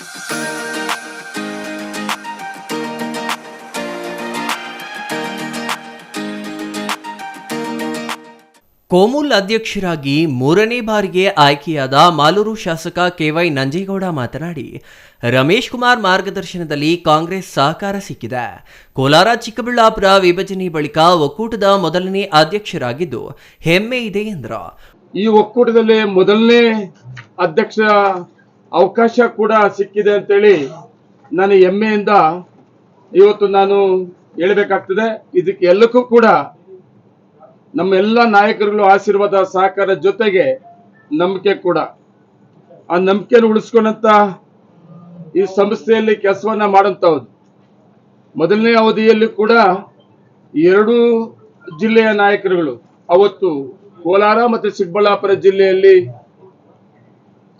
ಕೋಮುಲ್ ಅಧ್ಯಕ್ಷರಾಗಿ ಮೂರನೇ ಬಾರಿಗೆ ಆಯ್ಕೆಯಾದ ಮಾಲೂರು ಶಾಸಕ ಕೆವೈ ನಂಜೇಗೌಡ ಮಾತನಾಡಿ, ರಮೇಶ್ ಕುಮಾರ್ ಮಾರ್ಗದರ್ಶನದಲ್ಲಿ ಕಾಂಗ್ರೆಸ್ ಸಹಕಾರ ಸಿಕ್ಕಿದೆ. ಕೋಲಾರ ಚಿಕ್ಕಬಳ್ಳಾಪುರ ವಿಭಜನೆ ಬಳಿಕ ಒಕ್ಕೂಟದ ಮೊದಲನೇ ಅಧ್ಯಕ್ಷರಾಗಿದ್ದು ಹೆಮ್ಮೆ ಇದೆ ಎಂದರು. ಈ ಒಕ್ಕೂಟದಲ್ಲಿ ಮೊದಲನೇ ಅಧ್ಯಕ್ಷ ಅವಕಾಶ ಕೂಡ ಸಿಕ್ಕಿದೆ ಅಂತೇಳಿ ನಾನು ಹೆಮ್ಮೆಯಿಂದ ಇವತ್ತು ನಾನು ಹೇಳಬೇಕಾಗ್ತದೆ. ಇದಕ್ಕೆ ಎಲ್ಲಕ್ಕೂ ಕೂಡ ನಮ್ಮ ಎಲ್ಲ ನಾಯಕರುಗಳು ಆಶೀರ್ವಾದ, ಸಹಕಾರ ಜೊತೆಗೆ ನಂಬಿಕೆ ಕೂಡ. ಆ ನಂಬಿಕೆಯನ್ನು ಉಳಿಸ್ಕೊಂಡಂತ ಈ ಸಂಸ್ಥೆಯಲ್ಲಿ ಕೆಲಸವನ್ನ ಮಾಡುವಂತಹದ್ದು ಮೊದಲನೇ ಅವಧಿಯಲ್ಲಿ ಕೂಡ ಎರಡು ಜಿಲ್ಲೆಯ ನಾಯಕರುಗಳು, ಅವತ್ತು ಕೋಲಾರ ಮತ್ತು ಚಿಕ್ಕಬಳ್ಳಾಪುರ ಜಿಲ್ಲೆಯಲ್ಲಿ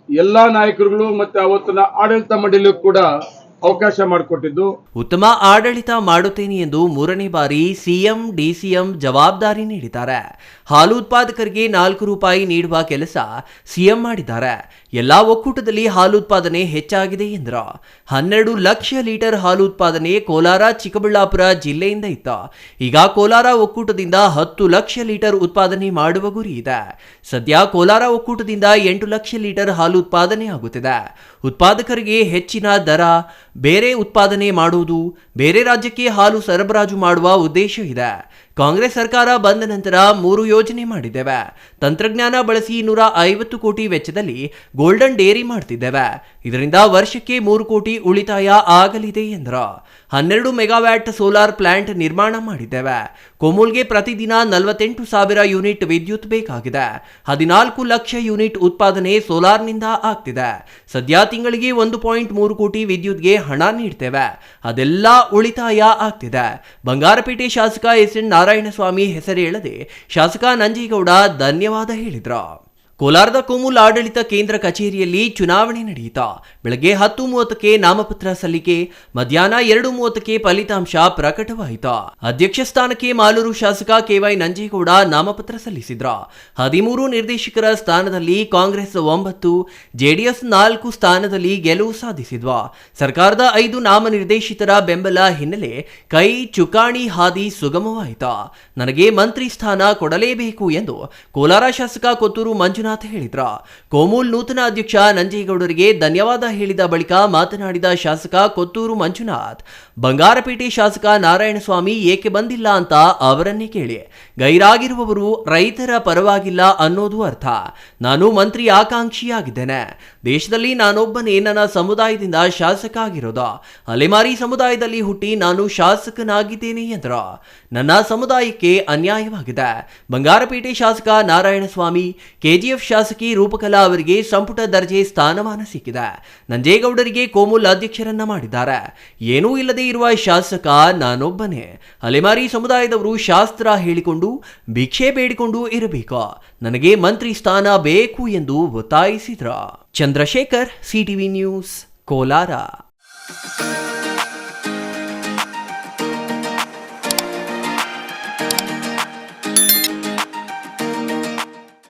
ಎಲ್ಲಾ ನಾಯಕರುಗಳು ಮತ್ತೆ ಅವತ್ತಿನ ಆಡಳಿತ ಮಂಡಳಿಯೂ ಕೂಡ ಅವಕಾಶ ಮಾಡಿಕೊಟ್ಟಿದ್ದು. ಉತ್ತಮ ಆಡಳಿತ ಮಾಡುತ್ತೇನೆ ಎಂದು ಮೂರನೇ ಬಾರಿ ಸಿಎಂ, ಡಿಸಿಎಂ ಜವಾಬ್ದಾರಿ ನೀಡಿದ್ದಾರೆ. ಹಾಲು ಉತ್ಪಾದಕರಿಗೆ ನಾಲ್ಕು ರೂಪಾಯಿ ನೀಡುವ ಕೆಲಸ ಸಿಎಂ ಮಾಡಿದ್ದಾರೆ. ಎಲ್ಲಾ ಒಕ್ಕೂಟದಲ್ಲಿ ಹಾಲು ಉತ್ಪಾದನೆ ಹೆಚ್ಚಾಗಿದೆ ಎಂದ್ರ. ಹನ್ನೆರಡು ಲಕ್ಷ ಲೀಟರ್ ಹಾಲು ಉತ್ಪಾದನೆ ಕೋಲಾರ, ಚಿಕ್ಕಬಳ್ಳಾಪುರ ಜಿಲ್ಲೆಯಿಂದ ಇತ್ತ. ಈಗ ಕೋಲಾರ ಒಕ್ಕೂಟದಿಂದ ಹತ್ತು ಲಕ್ಷ ಲೀಟರ್ ಉತ್ಪಾದನೆ ಮಾಡುವ ಗುರಿ ಇದೆ. ಸದ್ಯ ಕೋಲಾರ ಒಕ್ಕೂಟದಿಂದ ಎಂಟು ಲಕ್ಷ ಲೀಟರ್ ಹಾಲು ಉತ್ಪಾದನೆ ಆಗುತ್ತಿದೆ. ಉತ್ಪಾದಕರಿಗೆ ಹೆಚ್ಚಿನ ದರ, ಬೇರೆ ಉತ್ಪಾದನೆ ಮಾಡುವುದು, ಬೇರೆ ರಾಜ್ಯಕ್ಕೆ ಹಾಲು ಸರಬರಾಜು ಮಾಡುವ ಉದ್ದೇಶ ಇದೆ. ಕಾಂಗ್ರೆಸ್ ಸರ್ಕಾರ ಬಂದ ನಂತರ ಮೂರು ಯೋಜನೆ ಮಾಡಿದ್ದೇವೆ. ತಂತ್ರಜ್ಞಾನ ಬಳಸಿ ನೂರ ಐವತ್ತು ಕೋಟಿ ವೆಚ್ಚದಲ್ಲಿ ಗೋಲ್ಡನ್ ಡೇರಿ ಮಾಡ್ತಿದ್ದೇವೆ. ಇದರಿಂದ ವರ್ಷಕ್ಕೆ ಮೂರು ಕೋಟಿ ಉಳಿತಾಯ ಆಗಲಿದೆ ಎಂದರು. ಹನ್ನೆರಡು ಮೆಗಾವ್ಯಾಟ್ ಸೋಲಾರ್ ಪ್ಲಾಂಟ್ ನಿರ್ಮಾಣ ಮಾಡಿದ್ದೇವೆ. ಕೋಮುಲ್ಗೆ ಪ್ರತಿದಿನ ನಲವತ್ತೆಂಟು ಸಾವಿರ ಯೂನಿಟ್ ವಿದ್ಯುತ್ ಬೇಕಾಗಿದೆ. ಹದಿನಾಲ್ಕು ಲಕ್ಷ ಯೂನಿಟ್ ಉತ್ಪಾದನೆ ಸೋಲಾರ್ನಿಂದ ಆಗ್ತಿದೆ. ಸದ್ಯ ತಿಂಗಳಿಗೆ ಒಂದು ಪಾಯಿಂಟ್ ಮೂರು ಕೋಟಿ ವಿದ್ಯುತ್ಗೆ ಹಣ ನೀಡ್ತೇವೆ. ಅದೆಲ್ಲ ಉಳಿತಾಯ ಆಗ್ತಿದೆ. ಬಂಗಾರಪೇಟೆ ಶಾಸಕ ಎಸ್ ಎನ್ ನಾರಾಯಣಸ್ವಾಮಿ ಹೆಸರು ಹೇಳದೆ ಶಾಸಕ ನಂಜೇಗೌಡ ಧನ್ಯವಾದ ಹೇಳಿದ್ರು. ಕೋಲಾರದ ಕೋಮುಲ್ ಆಡಳಿತ ಕೇಂದ್ರ ಕಚೇರಿಯಲ್ಲಿ ಚುನಾವಣೆ ನಡೆಯಿತ. ಬೆಳಗ್ಗೆ ಹತ್ತು ಮೂವತ್ತಕ್ಕೆ ನಾಮಪತ್ರ ಸಲ್ಲಿಕೆ, ಮಧ್ಯಾಹ್ನ ಎರಡು ಮೂವತ್ತಕ್ಕೆ ಫಲಿತಾಂಶ ಪ್ರಕಟವಾಯಿತ. ಅಧ್ಯಕ್ಷ ಸ್ಥಾನಕ್ಕೆ ಮಾಲೂರು ಶಾಸಕ ಕೆವೈ ನಂಜೇಗೌಡ ನಾಮಪತ್ರ ಸಲ್ಲಿಸಿದ್ರ. ಹದಿಮೂರು ನಿರ್ದೇಶಕರ ಸ್ಥಾನದಲ್ಲಿ ಕಾಂಗ್ರೆಸ್ ಒಂಬತ್ತು, ಜೆಡಿಎಸ್ ನಾಲ್ಕು ಸ್ಥಾನದಲ್ಲಿ ಗೆಲುವು ಸಾಧಿಸಿದ್ವ. ಸರ್ಕಾರದ ಐದು ನಾಮನಿರ್ದೇಶಿತರ ಬೆಂಬಲ ಹಿನ್ನೆಲೆ ಕೈ ಚುಕಾಣಿ ಹಾದಿ ಸುಗಮವಾಯಿತ. ನನಗೆ ಮಂತ್ರಿ ಸ್ಥಾನ ಕೊಡಲೇಬೇಕು ಎಂದು ಕೋಲಾರ ಶಾಸಕ ಕೊತ್ತೂರು ಮಂಜುನಾಥ್ ಹೇಳಿದ್ರ. ಕೋಮೂಲ್ ನೂತನ ಅಧ್ಯಕ್ಷ ನಂಜೇಗೌಡರಿಗೆ ಧನ್ಯವಾದ ಹೇಳಿದ ಬಳಿಕ ಮಾತನಾಡಿದ ಶಾಸಕ ಕೊತ್ತೂರು ಮಂಜುನಾಥ್, ಬಂಗಾರಪೇಟೆ ಶಾಸಕ ನಾರಾಯಣಸ್ವಾಮಿ ಏಕೆ ಬಂದಿಲ್ಲ ಅಂತ ಅವರನ್ನೇ ಕೇಳಿ. ಗೈರಾಗಿರುವವರು ರೈತರ ಪರವಾಗಿಲ್ಲ ಅನ್ನೋದು ಅರ್ಥ. ನಾನು ಮಂತ್ರಿ ಆಕಾಂಕ್ಷಿಯಾಗಿದ್ದೇನೆ. ದೇಶದಲ್ಲಿ ನಾನೊಬ್ಬನೇ ನನ್ನ ಸಮುದಾಯದಿಂದ ಶಾಸಕ ಆಗಿರೋದು. ಅಲೆಮಾರಿ ಸಮುದಾಯದಲ್ಲಿ ಹುಟ್ಟಿ ನಾನು ಶಾಸಕನಾಗಿದ್ದೇನೆ ಎಂದರು. ನನ್ನ ಸಮುದಾಯಕ್ಕೆ ಅನ್ಯಾಯವಾಗಿದೆ. ಬಂಗಾರಪೇಟೆ ಶಾಸಕ ನಾರಾಯಣಸ್ವಾಮಿ, ಕೆಜಿಎಫ್ ಶಾಸಕಿ ರೂಪಕಲಾ ಅವರಿಗೆ ಸಂಪುಟ ದರ್ಜೆ ಸ್ಥಾನಮಾನ ಸಿಕ್ಕಿದೆ. ನಂಜೇಗೌಡರಿಗೆ ಕೋಮುಲ್ ಅಧ್ಯಕ್ಷರನ್ನ ಮಾಡಿದ್ದಾರೆ. ಏನೂ ಇಲ್ಲದೆ ಇರುವ ಶಾಸಕ ನಾನೊಬ್ಬನೇ. ಅಲೆಮಾರಿ ಸಮುದಾಯದವರು ಶಾಸ್ತ್ರ ಹೇಳಿಕೊಂಡು, ಭಿಕ್ಷೆ ಬೇಡಿಕೊಂಡು ಇರಬೇಕು. ನನಗೆ ಮಂತ್ರಿ ಸ್ಥಾನ ಬೇಕು ಎಂದು ಒತ್ತಾಯಿಸಿದ್ರ. Chandrashekar, CTV news, Kolar.